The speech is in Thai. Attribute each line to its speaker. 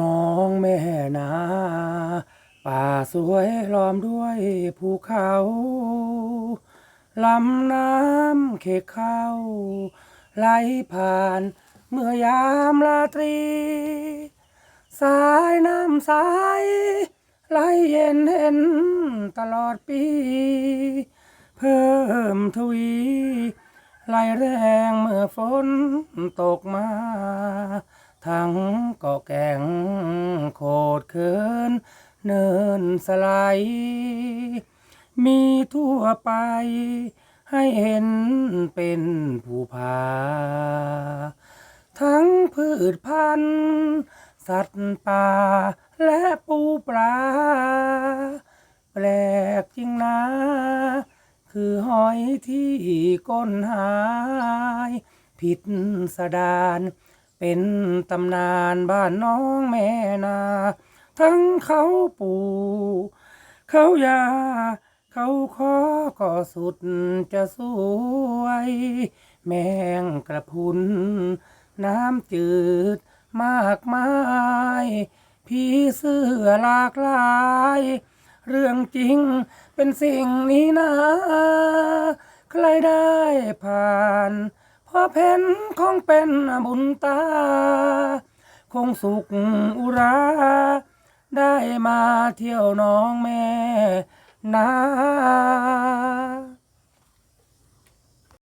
Speaker 1: น้องแม่นาป่าสวยล้อมด้วยภูเขาลำน้ำเขกเข้า ไหลผ่านเมื่อยามราตรี สายน้ำใสไหลเย็นเห็นตลอดปี เพิ่มทวีไหลแรงเมื่อฝนตกมา ทั้งเกาะแก่งโคดเคินเนินสไลด์มีทั่วไป ให้เห็นเป็นภูผา ทั้งพืชพันธุ์สัตว์ป่า และปูปลา แปลกจริงนะ คือหอยที่ก้นหาย ผิดสดาน เป็นตำนานบ้านน้องแม่นา ทั้งเขาปูเขายา เขาขอก็สุดจะสวย แมงกระพุน น้ำจืดมากมายพี่เสื้อหลากหลาย เรื่องจริงเป็นสิ่งนี้นะ ใครได้ผ่าน พราะเพนของเป็นบุญตา คงสุขอุรา ได้มาเที่ยวน้องแม่นา